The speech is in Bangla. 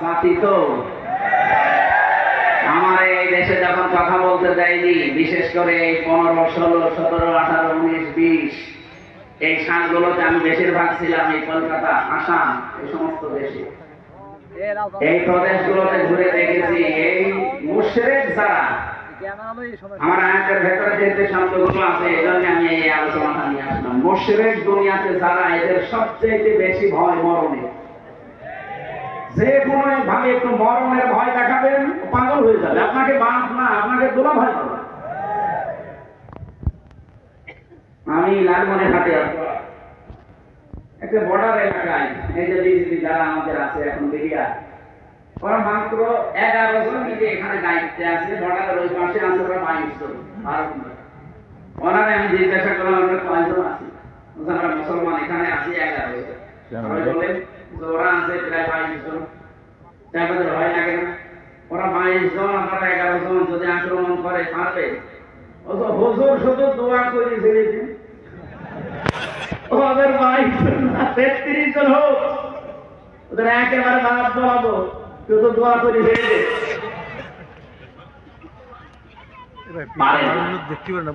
তো আমার এই দেশে যখন কথা বলতে দেয়নি, বিশেষ করে এই পনেরো, ষোলো, সতেরো, আঠারো, উনিশ, বিশ, এই সালগুলোতে আমি বেশিরভাগ ছিলাম এই কলকাতা, আসাম, এই সমস্ত দেশে। এই প্রদেশগুলোতে ঘুরে দেখেছি এই মুশরেক যারা, আমার আয়াতের ভেতরে যে যে শব্দগুলো আছে এই জন্য আমি এই আলোচনাটা নিয়ে আসলাম। মুশরেক দুনিয়াতে যারা, এদের সবচেয়ে বেশি ভয় মরণে। যে কোনো ভাবে একটু মরণের ভয় দেখাবেন পাগল হয়ে যাবে। আপনাকে বাপ না, আপনাকে দোলা ভয় করবে। আমি লালমনে হাতে একটা বর্ডার এলাকায়, এই যে বিজেপি যারা আমাদের আছে এখন বেরিয়া ওরা মাত্র এগারো জন মিলে এখানে দায়িত্বে আছে বর্ডারের ওই পাশে আছে ওরা বাইশ জন ওনারে আমি জিজ্ঞাসা করলাম, আমরা কয়জন আছি? আমরা মুসলমান, এখানে আছি এগারো জন। সবাই বললেন যে ওরা আছে প্রায় বাইশ জন। তারপরে ভয় লাগে না ওরা বাইশ জন আপনারা এগারো জন যদি আক্রমণ করে পারবে ও তো হুজুর শুধু দোয়া করে ছেড়েছে ওদের বাইশ জন না তেত্রিশ জন হোক। ওদের একেবারে বাদ বলাবো শুধু দোয়া করে। দেখতে পারে না